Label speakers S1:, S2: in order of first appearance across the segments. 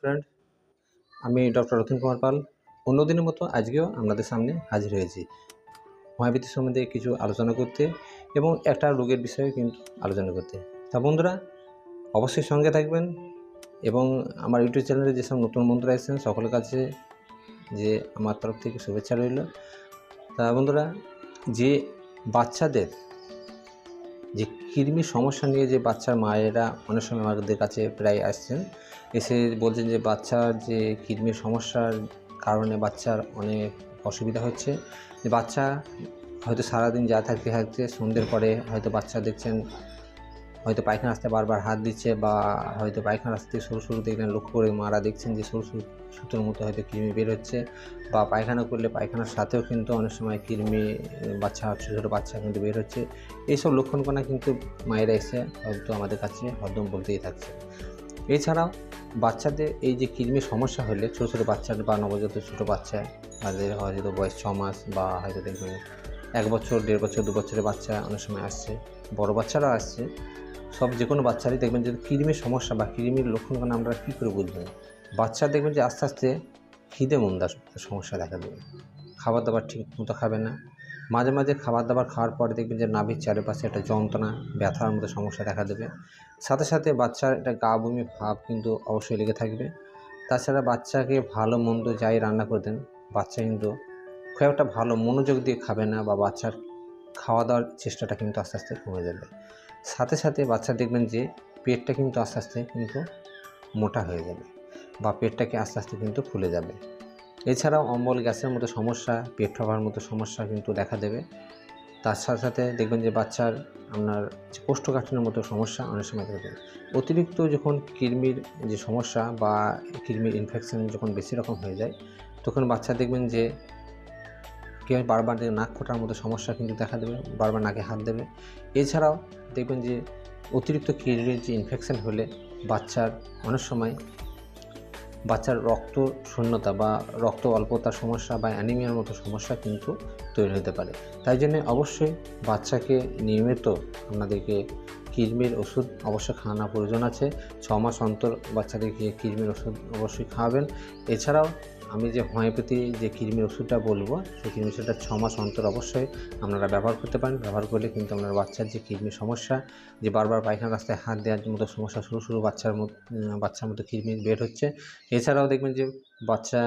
S1: Friend আমি doctor Ratan Kumar Pal. অন্যদিনের মতো আজকেও আপনাদের সামনে হাজির হয়েছি। হোমিওপ্যাথি সম্বন্ধে কিছু আলোচনা করতে এবং একটা রোগের বিষয়ে কিন্তু আলোচনা করতে। তা বন্ধুরা, অবশ্যই সঙ্গে থাকবেন এবং আমার ইউটিউব চ্যানেলে যেসব নতুন বন্ধুরা এসেছেন সকলের কাছে যে আমার তরফ থেকে শুভেচ্ছা রইল। তা বন্ধুরা, যে বাচ্চাদের যে কৃমির সমস্যা নিয়ে যে বাচ্চার মায়েরা অনেক সময় আমাদের কাছে প্রায় আসছেন, এসে বলছেন যে বাচ্চার যে কৃমির সমস্যার কারণে বাচ্চার অনেক অসুবিধা হচ্ছে। যে বাচ্চা হয়তো সারাদিন যা থাকতে থাকতে সন্ধ্যের পরে হয়তো বাচ্চা দেখছেন হয়তো পায়খানা আসতে বারবার হাত দিচ্ছে বা হয়তো পায়খানা আসতে সরু সরু দেখলেন, লক্ষ্য করে মারা দেখছেন যে সরু সরু সুতোর মতো হয়তো কৃমি বের হচ্ছে বা পায়খানা করলে পায়খানার সাথেও কিন্তু অনেক সময় কৃমি, বাচ্চা, ছোটো ছোটো বাচ্চা কিন্তু বের হচ্ছে। এইসব লক্ষণকণা কিন্তু মায়েরা এসে হয়তো আমাদের কাছে হরদম বলতেই থাকছে। এছাড়াও বাচ্চাদের এই যে কৃমির সমস্যা হলে ছোটো ছোটো বাচ্চা বা নবজাত ছোটো বাচ্চা, তাদের হয়তো বয়স ছ মাস বা হয়তো দেখবেন এক বছর, দেড় বছর, দু বছরের বাচ্চা অনেক সময় আসছে, বড় বাচ্চারাও আসছে। সব যে কোনো বাচ্চারই দেখবেন যে কৃমির সমস্যা বা কৃমির লক্ষণগুলো আমরা কী করে বুঝবেন বাচ্চা দেখবেন যে আস্তে আস্তে খিদে মন্দার সমস্যা দেখা দেবে। খাবার দাবার ঠিক মতো খাবে না। মাঝে মাঝে খাবার দাবার খাওয়ার পরে দেখবেন যে নাভির চারিপাশে একটা যন্ত্রণা, ব্যথার মতো সমস্যা দেখা দেবে। সাথে সাথে বাচ্চার একটা গা বমি ভাব কিন্তু অবশ্যই লেগে থাকবে। তাছাড়া বাচ্চাকে ভালো মন্দ যাই রান্না করে দেন, বাচ্চা কিন্তু খুব একটা ভালো মনোযোগ দিয়ে খাবে না বা বাচ্চার খাওয়া দাওয়ার চেষ্টাটা কিন্তু আস্তে আস্তে কমে যাবে। সাথে সাথে বাচ্চা দেখবেন যে পেটটা কিন্তু আস্তে আস্তে কিন্তু মোটা হয়ে যাবে বা পেটটাকে আস্তে আস্তে কিন্তু ফুলে যাবে। এছাড়াও অম্বল গ্যাসের মতো সমস্যা, পেট ফাঁপার মতো সমস্যা কিন্তু দেখা দেবে। তার সাথে সাথে দেখবেন যে বাচ্চার আপনার কোষ্ঠকাঠিন্যের মতো সমস্যা অনেক সময় দেবে অতিরিক্ত যখন কৃমির যে সমস্যা বা কৃমির ইনফেকশন যখন বেশি রকম হয়ে যায়, তখন বাচ্চা দেখবেন যে কেউ বারবার যে নাক ফোটার মতো সমস্যা কিন্তু দেখা দেবে, বারবার নাকে হাত দেবে। এছাড়াও দেখবেন যে অতিরিক্ত কিডনির যে ইনফেকশান হলে বাচ্চার অনেক সময় বাচ্চার রক্ত শূন্যতা বা রক্ত অল্পতার সমস্যা বা অ্যানিমিয়ার মতো সমস্যা কিন্তু তৈরি হতে পারে। তাই জন্য অবশ্যই বাচ্চাকে নিয়মিত আপনাদেরকে কৃমির ওষুধ অবশ্যই খাওয়ানো প্রয়োজন আছে। ছ মাস অন্তর বাচ্চাদেরকে কৃমির ওষুধ অবশ্যই খাওয়াবেন। এছাড়াও আমি যে হোমিওপ্যাথি যে কৃমির ওষুধটা বলব, সেই কৃমির ওষুধটা ছ মাস অন্তর অবশ্যই আপনারা ব্যবহার করতে পারেন। ব্যবহার করলে কিন্তু আপনার বাচ্চার যে কৃমির সমস্যা, যে বারবার পায়খানা রাস্তায় হাত দেওয়ার মতো সমস্যা, শুরু শুরু বাচ্চার মতো বাচ্চার মতো কৃমি বের হচ্ছে। এছাড়াও দেখবেন যে বাচ্চা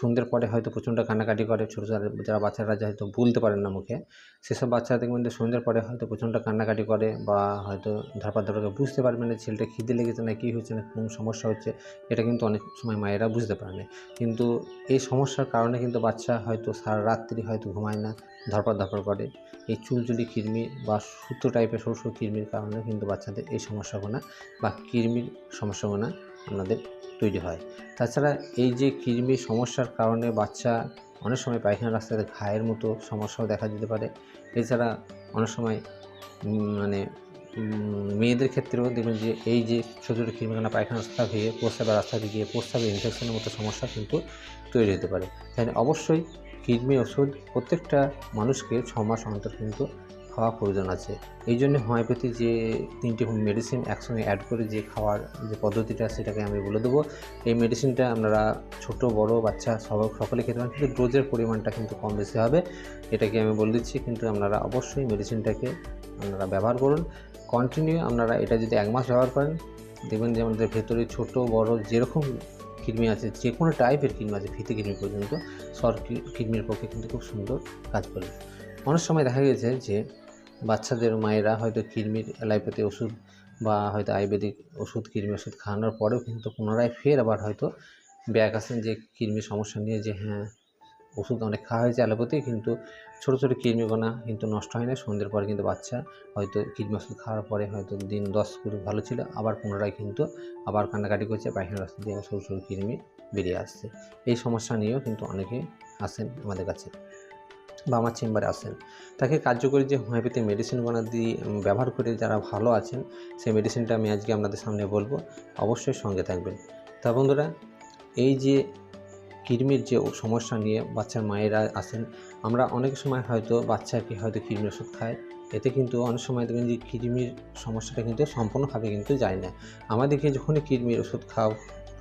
S1: সন্ধ্যের পরে হয়তো প্রচণ্ড কান্নাকাটি করে, ছোটো যারা বাচ্চারা হয়তো বলতে পারেন না মুখে। সেসব বাচ্চারা দেখবেন যে সন্ধ্যের পরে হয়তো প্রচণ্ড কান্নাকাটি করে বা হয়তো ধারপার ধারকে বুঝতে পারবে না ছেলেটা খিদে লেগেছে না, কী হচ্ছে না, কোন সমস্যা হচ্ছে, এটা কিন্তু অনেক সময় মায়েরা বুঝতে পারে না। কিন্তু এই সমস্যার কারণে কিন্তু বাচ্চা হয়তো সারা রাত্রি হয়তো ঘুমায় না ধরপড় ধরপড় করে। এই চুলচুলি কৃমি বা সুতো টাইপের সরু সরু কৃমির কারণে কিন্তু বাচ্চাদের এই সমস্যাগুলো বা কৃমির সমস্যাগুলো আপনাদের তৈরি হয়। তাছাড়া এই যে কৃমির সমস্যার কারণে বাচ্চা অনেক সময় পায়খানা রাস্তাতে ঘায়ের মতো সমস্যাও দেখা দিতে পারে। এছাড়া অনেক সময় মানে মেয়েদের ক্ষেত্রেও দেখবেন যে এই যে ছোটো ছোটো কৃমিখানা পায়খানা রাস্তা গিয়ে প্রস্রাবের রাস্তা গিয়ে প্রস্রাবের ইনফেকশনের মতো সমস্যা কিন্তু তৈরি হতে পারে। তাই অবশ্যই কৃমি ওষুধ প্রত্যেকটা মানুষকে ছ মাস অন্তর কিন্তু খাওয়া প্রয়োজন আছে। এই জন্য হোমিওপ্যাথি যে তিনটি মেডিসিন একসঙ্গে অ্যাড করে যে খাওয়ার যে পদ্ধতিটা, সেটাকে আমি বলে দেবো। এই মেডিসিনটা আপনারা ছোট, বড়, বাচ্চা সব, সকলে খেতে পারেন, কিন্তু ডোজের পরিমাণটা কিন্তু কম বেশি হবে। এটাকে আমি বলে দিচ্ছি, কিন্তু আপনারা অবশ্যই মেডিসিনটাকে আপনারা ব্যবহার করুন। কন্টিনিউ আপনারা এটা যদি এক মাস ব্যবহার করেন, দেখবেন যে আমাদের ভেতরে ছোট, বড় যেরকম কৃমি আছে, যে কোনো টাইপের কৃমি আছে, ফিতে কৃমি পর্যন্ত, সর কিডনির পক্ষে কিন্তু খুব সুন্দর কাজ করে। অনেক সময় দেখা গেছে যে বাচ্চাদের মায়েরা হয়তো কৃমির অ্যালোপ্যাথি ওষুধ বা হয়তো আয়ুর্বেদিক ওষুধ, কৃমি ওষুধ খাওয়ানোর পরেও কিন্তু পুনরায় ফের আবার হয়তো ব্যাক আসেন যে কৃমির সমস্যা নিয়ে যে হ্যাঁ ওষুধ অনেক খাওয়া হয়েছে অ্যালোপ্যাথি, কিন্তু ছোটো ছোটো কৃমিকণা কিন্তু নষ্ট হয় না। সন্ধ্যের পরে কিন্তু বাচ্চা হয়তো কৃমি ওষুধ খাওয়ার পরে হয়তো দিন দশ কুড়ি ভালো ছিল, আবার পুনরায় কিন্তু আবার কান্নাকাটি করছে পায়খানা রাস্তা দিয়ে সরু সরু কৃমি বেরিয়ে আসছে। এই সমস্যা নিয়েও কিন্তু অনেকে আসেন আমাদের কাছে। বা আমার চেম্বারে আসেন। তাকে কার্যকরী যে হোমিওপ্যাথি মেডিসিনগুলো দিয়ে ব্যবহার করে যারা ভালো আছেন, সেই মেডিসিনটা আমি আজকে আপনাদের সামনে বলব। অবশ্যই সঙ্গে থাকবেন। তা বন্ধুরা, এই যে কৃমির যে সমস্যা নিয়ে বাচ্চার মায়েরা আসেন, আমরা অনেক সময় হয়তো বাচ্চাকে হয়তো কৃমির ওষুধ খায়। এতে কিন্তু অনেক সময় দেখবেন যে কৃমির সমস্যাটা কিন্তু সম্পূর্ণভাবে কিন্তু যায় না। আমাদেরকে যখনই কৃমির ওষুধ খাও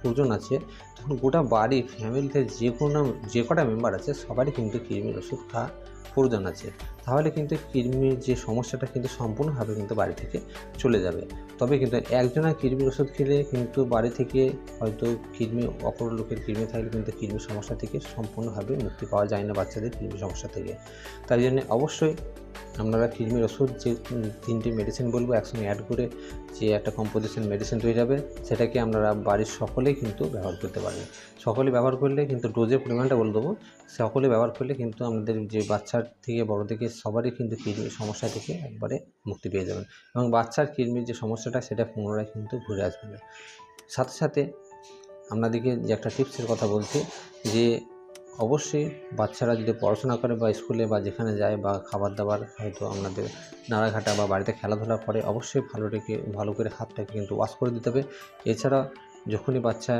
S1: প্রয়োজন আছে, তখন গোটা বাড়ি ফ্যামিলিতে যে কোনো যে কটা মেম্বার আছে, সবারই কিন্তু কৃমির ওষুধ খাওয়া প্রয়োজন আছে। তাহলে কিন্তু কৃমির যে সমস্যাটা কিন্তু সম্পূর্ণভাবে কিন্তু বাড়ি থেকে চলে যাবে। তবে কিন্তু একজনের কৃমির ওষুধ খেলে কিন্তু বাড়ি থেকে হয়তো কৃমি, অপর লোকের কৃমি থাকলে কিন্তু কৃমির সমস্যা থেকে সম্পূর্ণভাবে মুক্তি পাওয়া যায় না বাচ্চাদের কৃমির সমস্যা থেকে। তাই জন্য অবশ্যই আপনারা কৃমির ওষুধ যে তিনটি মেডিসিন বলব একসঙ্গে অ্যাড করে যে একটা কম্পোজিশন মেডিসিন তৈরি হবে, সেটাকে আপনারা বাড়ির সকলেই কিন্তু ব্যবহার করতে পারেন সকলে ব্যবহার করলে কিন্তু ডোজের পরিমাণটা বলে দেবো। সকলে ব্যবহার করলে কিন্তু আমাদের যে বাচ্চার থেকে, বড় থেকে সবারই কিন্তু কৃমির সমস্যা থেকে একবারে মুক্তি পেয়ে যাবেন এবং বাচ্চার কৃমির যে সমস্যাটা, সেটা পুনরায় কিন্তু ঘুরে আসবে না। সাথে সাথে আপনাদেরকে যে একটা টিপসের কথা বলছি যে অবশ্যই বাচ্চারা যদি পড়াশোনা করে বা স্কুলে বা যেখানে যায় বা খাবার দাবার হয়তো আপনাদের নাড়াঘাটা বা বাড়িতে খেলাধুলা করে, অবশ্যই ভালো রেখে ভালো করে হাতটাকে কিন্তু ওয়াশ করে দিতে হবে। এছাড়া যখনই বাচ্চা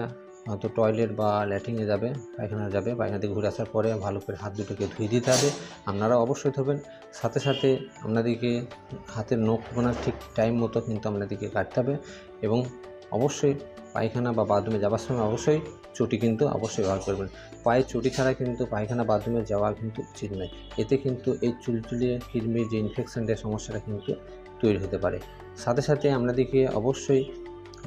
S1: হয়তো টয়লেট বা ল্যাট্রিনে যাবে, পায়খানা যাবে, পায়খানা থেকে ঘুরে আসার পরে ভালো করে হাত দুটোকে ধুয়ে দিতে হবে। আপনারা অবশ্যই ধোবেন। সাথে সাথে আপনাদেরকে হাতের নখ ঠিক টাইম মতো কিন্তু আপনাদেরকে কাটতে হবে এবং অবশ্যই পায়খানা বা বাথরুমে যাওয়ার সময় অবশ্যই চটি কিন্তু অবশ্যই ব্যবহার করবেন। পায়ে চটি ছাড়া কিন্তু পায়খানা বাথরুমে যাওয়া কিন্তু উচিত নয়। এতে কিন্তু এই চুলচুলিয়ে কৃমির যে ইনফেকশনের সমস্যাটা কিন্তু তৈরি হতে পারে। সাথে সাথে আপনাদেরকে অবশ্যই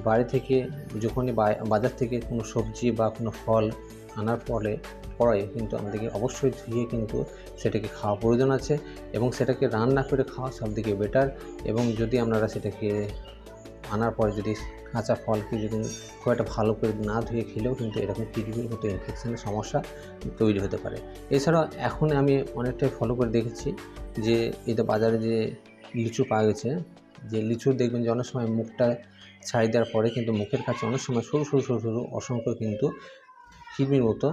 S1: বাড়ি থেকে যখনই বাজার থেকে কোনো সবজি বা কোনো ফল আনার ফলে, পরে কিন্তু আমাদেরকে অবশ্যই ধুয়ে কিন্তু সেটাকে খাওয়া প্রয়োজন আছে এবং সেটাকে রান্না করে খাওয়া সবথেকে বেটার এবং যদি আপনারা সেটাকে আনার পরে যদি কাঁচা ফলকে যদি খুব একটা ভালো করে না ধুয়ে খেলেও কিন্তু এরকম কিডনির মতো ইনফেকশানের সমস্যা তৈরি হতে পারে। এছাড়া এখন আমি অনেকটাই ফলো করে দেখেছি যে এটা বাজারে যে লিচু পাওয়া গেছে, যে লিচু দেখবেন যে অনেক সময় মুখটা ছাই দেওয়ার পরে কিন্তু মুখের কাছে অনেক সময় সরু সরু সরু সরু অসংখ্য কিন্তু কিডনির মতো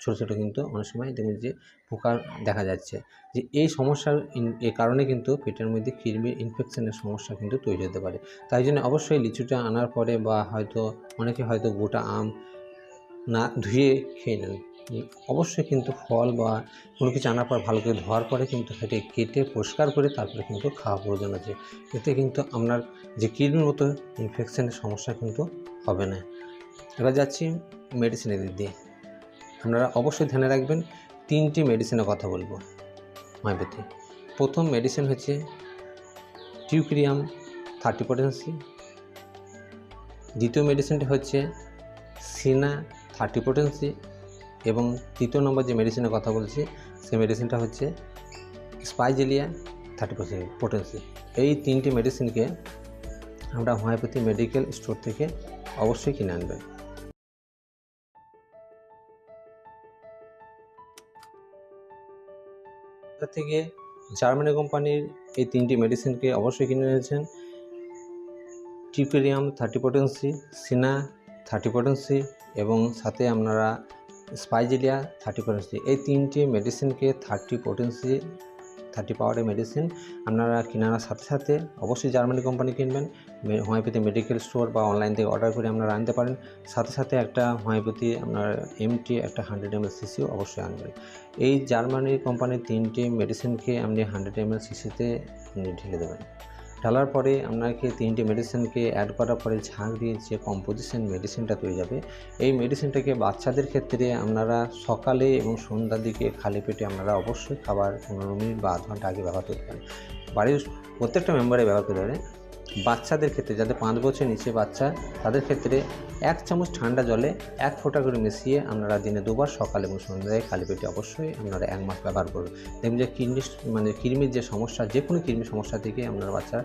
S1: ছোটো ছোটো কিন্তু অনেক সময় দেখবেন যে পোকা দেখা যাচ্ছে। যে এই সমস্যার এ কারণে কিন্তু পেটের মধ্যে কৃমির ইনফেকশনের সমস্যা কিন্তু তৈরি হতে পারে। তাই জন্য অবশ্যই লিচুটা আনার পরে বা হয়তো অনেকে হয়তো গোটা আম না ধুয়ে খেয়ে নেন। অবশ্যই কিন্তু ফল বা কোনো কিছু আনার পর ভালো করে ধোয়ার পরে কিন্তু সেটি কেটে পরিষ্কার করে তারপরে কিন্তু খাওয়া প্রয়োজন আছে। এতে কিন্তু আপনার যে কৃমির মতো ইনফেকশনের সমস্যা কিন্তু হবে না। এবার যাচ্ছি মেডিসিনের দিক দিয়ে। আপনারা অবশ্যই ধ্যানে রাখবেন। তিনটি মেডিসিনের কথা বলব। হোমিওপ্যাথি প্রথম মেডিসিন হচ্ছে টিউক্রিয়াম থার্টি পটেন্সি দ্বিতীয় মেডিসিনটি হচ্ছে সিনা থার্টি পটেন্সি এবং তৃতীয় নম্বর যে মেডিসিনের কথা বলছি, সেই মেডিসিনটা হচ্ছে স্পাইজেলিয়া থার্টি পটেন্সি এই তিনটি মেডিসিনকে আমরা হোমিওপ্যাথি মেডিকেল স্টোর থেকে অবশ্যই কিনে আনবেন। থেকে জার্মানি কোম্পানির এই তিনটি মেডিসিনকে অবশ্যই কিনে নিয়েছেন ট্রিপেরিয়াম thirty potency, Cina thirty potency এবং সাথে আপনারা স্পাইজেলিয়া থার্টি পটেন্সি। এই তিনটি মেডিসিনকে থার্টি পটেন্সি থার্টি পাওয়ারের মেডিসিন আপনারা কেনার সাথে সাথে অবশ্যই জার্মানি কোম্পানি কিনবেন হোমিওপ্যাথি মেডিকেল স্টোর বা অনলাইন থেকে অর্ডার করে আপনারা আনতে পারেন। সাথে সাথে একটা হোমিওপ্যাথি আপনার এমটি, একটা হান্ড্রেড এম এল সিসিও অবশ্যই আনবেন। এই জার্মানি কোম্পানির তিনটি মেডিসিনকে আপনি হান্ড্রেড এম এল সিসিতে ঢেলে দেবেন। ঢালার পরে আপনাকে তিনটি মেডিসিনকে অ্যাড করার পরে ঝাঁক দিয়ে যে কম্পোজিশন মেডিসিনটা তৈরি যাবে, এই মেডিসিনটাকে বাচ্চাদের ক্ষেত্রে আপনারা সকালে এবং সন্ধ্যার দিকে খালি পেটে আপনারা অবশ্যই খাবার পনেরো মিনিট বা আধ ঘণ্টা আগে ব্যবহার করতে পারেন। বাড়ির প্রত্যেকটা মেম্বারে ব্যবহার করতে পারে বাচ্চাদের ক্ষেত্রে, যাদের পাঁচ বছর নিচে বাচ্চা, তাদের ক্ষেত্রে এক চামচ ঠান্ডা জলে এক ফোঁটা করে মিশিয়ে আপনারা দিনে দুবার সকাল এবং সন্ধ্যায় খালি পেটে অবশ্যই আপনারা এক মাস ব্যবহার করুন। দেখবেন যে কিডনি মানে কৃমির যে সমস্যা, যে কোনো কৃমির সমস্যা থেকে আপনার বাচ্চা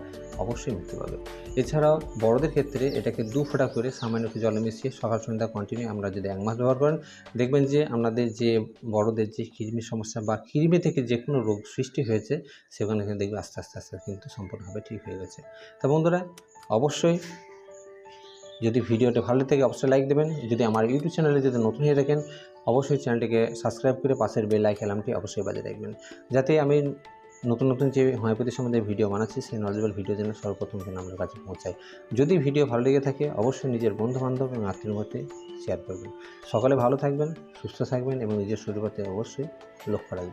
S1: অবশ্যই মুক্তি পাবে। এছাড়াও বড়দের ক্ষেত্রে এটাকে দু ফোঁটা করে সামান্য একটু জলে মিশিয়ে সকাল সন্ধ্যা কন্টিনিউ আমরা যদি এক মাস ব্যবহার করেন, দেখবেন যে আপনাদের যে বড়দের যে কৃমির সমস্যা বা কৃমি থেকে যে কোনো রোগ সৃষ্টি হয়েছে, সেখানে কিন্তু দেখবে আস্তে আস্তে আস্তে কিন্তু সম্পূর্ণভাবে ঠিক হয়ে গেছে। তা বন্ধুরা, অবশ্যই যদি ভিডিওটা ভালো থেকে, অবশ্যই লাইক দেবেন। যদি আমার ইউটিউব চ্যানেলে যদি নতুন হয়ে থাকেন, অবশ্যই চ্যানেলটিকে সাবস্ক্রাইব করে পাশের বেল আইকন আলামটি অবশ্যই বাজিয়ে রাখবেন। যাতে আমি নতুন নতুন যে হোমিওপ্যাথি সম্বন্ধে ভিডিও বানাচ্ছি, সেই নলেজেবল ভিডিও যেন সর্বপ্রথম যেন আমার কাছে পৌঁছায়। যদি ভিডিও ভালো লেগে থাকে, অবশ্যই নিজের বন্ধু বান্ধব এবং আত্মীয় মধ্যে শেয়ার করবেন। সকালে ভালো থাকবেন, সুস্থ থাকবেন এবং নিজের শরীর অবশ্যই লক্ষ্য রাখবেন।